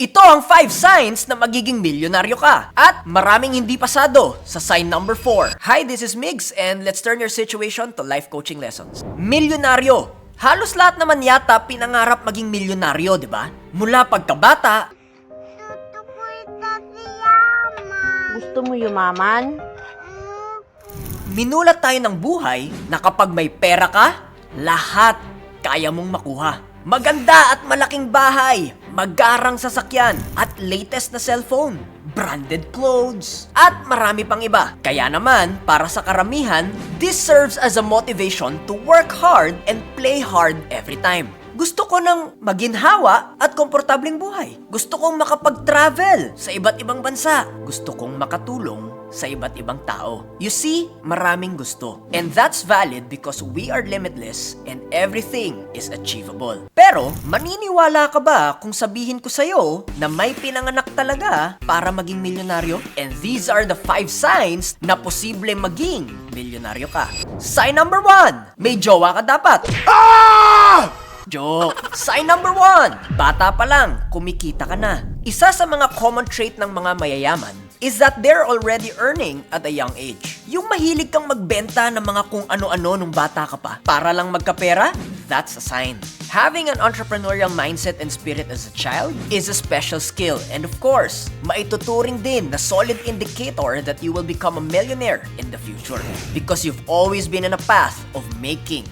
Ito ang 5 signs na magiging milyonaryo ka. At maraming hindi pasado sa sign number 4. Hi, this is Migs and let's turn your situation to life coaching lessons. Milyonaryo. Halos lahat naman yata pinangarap maging milyonaryo, di ba? Mula pagkabata, Gusto mo yumaman? Minulat tayo ng buhay na kapag may pera ka, lahat kaya mong makuha. Maganda at malaking bahay, magarang sasakyan, at latest na cellphone, branded clothes, at marami pang iba. Kaya naman, para sa karamihan, this serves as a motivation to work hard and play hard every time. Gusto ko ng maginhawa at komportableng buhay. Gusto kong makapag-travel sa iba't ibang bansa. Gusto kong makatulong sa iba't ibang tao. You see, maraming gusto. And that's valid because we are limitless and everything is achievable. Pero, maniniwala ka ba kung sabihin ko sa'yo na may pinanganak talaga para maging milyonaryo? And these are the five signs na posible maging milyonaryo ka. Sign number one, may jowa ka dapat. Joke! Sign number one! Bata pa lang, kumikita ka na. Isa sa mga common trait ng mga mayayaman is that they're already earning at a young age. Yung mahilig kang magbenta ng mga kung ano-ano nung bata ka pa para lang magkapera, that's a sign. Having an entrepreneurial mindset and spirit as a child is a special skill and of course, maituturing din na solid indicator that you will become a millionaire in the future because you've always been in a path of making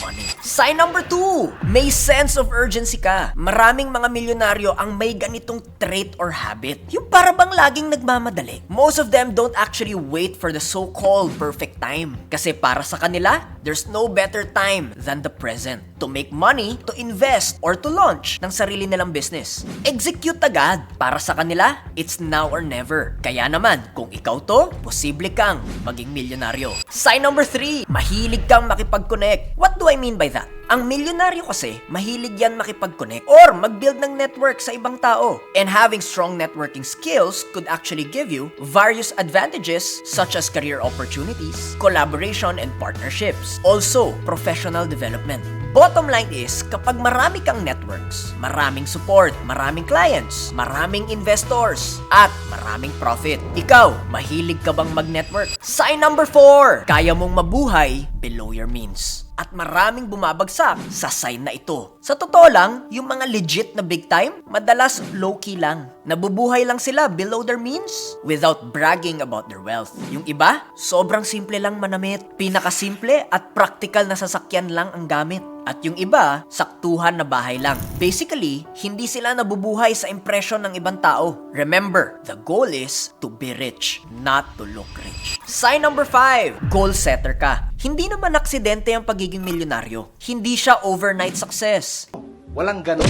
money. Sign number two, may sense of urgency ka. Maraming mga milyonaryo ang may ganitong trait or habit. Yung para bang laging nagmamadali. Most of them don't actually wait for the so-called perfect time. Kasi para sa kanila, there's no better time than the present. To make money, to invest, or to launch ng sarili nilang business. Execute agad. Para sa kanila, it's now or never. Kaya naman, kung ikaw to, posible kang maging milyonaryo. Sign number three, mahilig kang makipag-connect. What do I mean by that? Ang milyonaryo kasi, mahilig yan makipag-connect or mag-build ng network sa ibang tao. And having strong networking skills could actually give you various advantages such as career opportunities, collaboration, and partnerships. Also, professional development. Bottom line is, kapag marami kang networks, maraming support, maraming clients, maraming investors, at maraming profit. Ikaw, mahilig ka bang mag-network? Sign number 4, kaya mong mabuhay below your means. At maraming bumabagsak sa sign na ito. Sa totoo lang, yung mga legit na big time, madalas low-key lang. Nabubuhay lang sila below their means without bragging about their wealth. Yung iba, sobrang simple lang manamit. Pinakasimple at practical na sasakyan lang ang gamit. At yung iba, saktuhan na bahay lang. Basically, hindi sila nabubuhay sa impression ng ibang tao. Remember, the goal is to be rich, not to look rich. Sign number 5, goal setter ka. Hindi naman aksidente ang pagiging milyonaryo. Hindi siya overnight success. Walang ganon.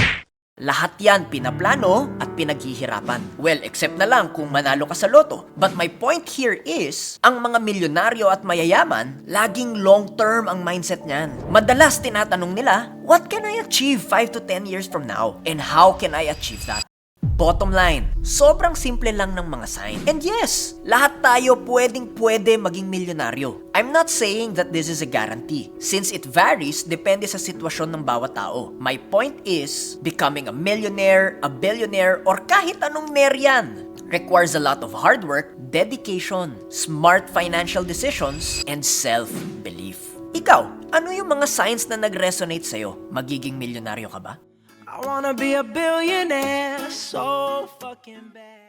Lahat yan pinaplano at pinaghihirapan. Well, except na lang kung manalo ka sa loto. But my point here is, ang mga milyonaryo at mayayaman, laging long-term ang mindset niyan. Madalas tinatanong nila, what can I achieve 5 to 10 years from now? And how can I achieve that? Bottom line, sobrang simple lang ng mga sign. And yes, lahat tayo pwedeng pwede maging milyonaryo. I'm not saying that this is a guarantee, since it varies depende sa sitwasyon ng bawat tao. My point is, becoming a millionaire, a billionaire, or kahit anong ner yan, requires a lot of hard work, dedication, smart financial decisions, and self-belief. Ikaw, ano yung mga signs na nag-resonate sa'yo? Magiging milyonaryo ka ba? I wanna be a billionaire so fucking bad.